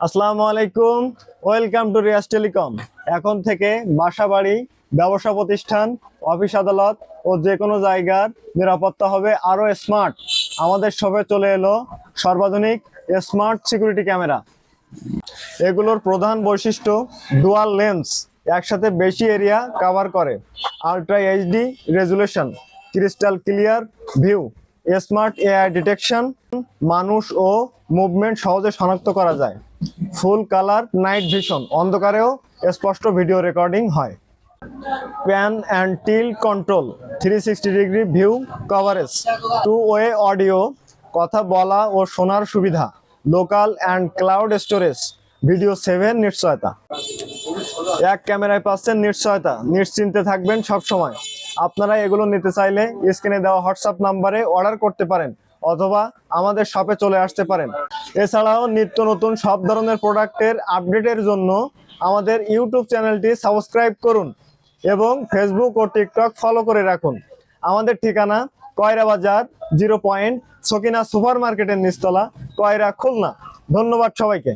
আসসালামু আলাইকুম। Welcome to Riya's telecom এখন থেকে বাসা বাড়ি ব্যবসা প্রতিষ্ঠান, অফিস আদালত ও যে কোনো জায়গার নিরাপত্তা হবে আরও স্মার্ট আমাদের শপে চলে এলো সর্বাধুনিক স্মার্ট সিকিউরিটি ক্যামেরা এগুলোর প্রধান বৈশিষ্ট্য ডুয়াল লেন্স একসাথে বেশি এরিয়া কভার করে। Ultra HD resolution crystal clear view smart AI detection, মানুষ ও মুভমেন্ট সহজে শনাক্ত করা যায়। ফুল কালার, নাইট ভিশন, অন্ধকারেও স্পষ্ট ভিডিও রেকর্ডিং হয়। Pan and tilt control three sixty degree view coverage two way audio, কথা বলা ও শোনার সুবিধা, local and cloud storage, video saving নিশ্চয়তা। এক ক্যামেরায় পাচ্ছেন নিশ্চয়তা, নিশ্চিন্তে থাকবেন সব সময় আপনারা এগুলো নিতে চাইলে স্ক্রিনে দেওয়া হোয়াটসঅ্যাপ নাম্বারে অর্ডার করতে পারেন অথবা আমাদের শপে চলে আসতে পারেন। এছাড়াও নিত্য নতুন সব ধরনের প্রোডাক্টের আপডেটের জন্য আমাদের ইউটিউব চ্যানেলটি সাবস্ক্রাইব করুন এবং ফেসবুক ও টিকটক ফলো করে রাখুন। আমাদের ঠিকানা কয়রা বাজার জিরো পয়েন্ট সকিনা সুপার মার্কেটের নিচতলা, কয়রা খুলনা। ধন্যবাদ সবাইকে।